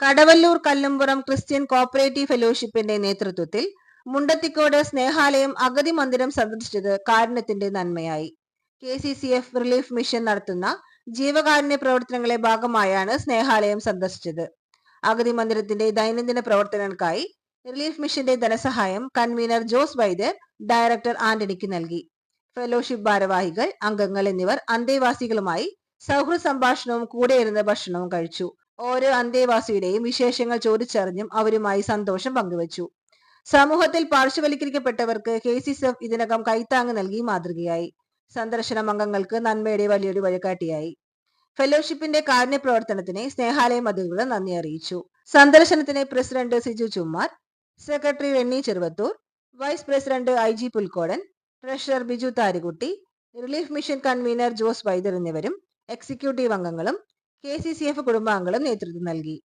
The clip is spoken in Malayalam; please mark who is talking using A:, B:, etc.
A: കടവല്ലൂർ കല്ലുംപുറം ക്രിസ്ത്യൻ കോപ്പറേറ്റീവ് ഫെലോഷിപ്പിന്റെ നേതൃത്വത്തിൽ മുണ്ടത്തിക്കോട് സ്നേഹാലയം അഗതി മന്ദിരം സന്ദർശിച്ചത് കാരുണ്യത്തിന്റെ നന്മയായി. K C C F relief mission നടത്തുന്ന ജീവകാരുണ്യ പ്രവർത്തനങ്ങളെ ഭാഗമായാണ് സ്നേഹാലയം സന്ദർശിച്ചത്. അഗതി മന്ദിരത്തിന്റെ ദൈനംദിന പ്രവർത്തനങ്ങൾക്കായി റിലീഫ് മിഷന്റെ ധനസഹായം കൺവീനർ ജോസ് വൈദ്യർ ഡയറക്ടർ ആന്റണിക്ക് നൽകി. ഫെലോഷിപ്പ് ഭാരവാഹികൾ അംഗങ്ങൾ എന്നിവർ അന്തേവാസികളുമായി സൗഹൃദ സംഭാഷണവും കൂടെയിരുന്ന് ഭക്ഷണവും കഴിച്ചു. ഓരോ അന്തേവാസിയുടെയും വിശേഷങ്ങൾ ചോദിച്ചറിഞ്ഞും അവരുമായി സന്തോഷം പങ്കുവച്ചു. സമൂഹത്തിൽ പാർശ്വവൽക്കരിക്കപ്പെട്ടവർക്ക് കെ സി സെഫ് ഇതിനകം കൈത്താങ് നൽകി മാതൃകയായി. സന്ദർശനം അംഗങ്ങൾക്ക് നന്മയുടെ വലിയൊരു വഴികാട്ടിയായി. ഫെലോഷിപ്പിന്റെ കാരുണ്യ പ്രവർത്തനത്തിന് സ്നേഹാലയം അധികൃതർ നന്ദി അറിയിച്ചു. സന്ദർശനത്തിന് president Siju Chummar secretary Renny Cheruvathur vice president I G Pulkodan treasurer Biju Tharikutty relief mission convener Jose Vaidar എന്നിവരും എക്സിക്യൂട്ടീവ് അംഗങ്ങളും കെ സി സി എഫ് കുടുംബാംഗങ്ങളും നേതൃത്വം നൽകി.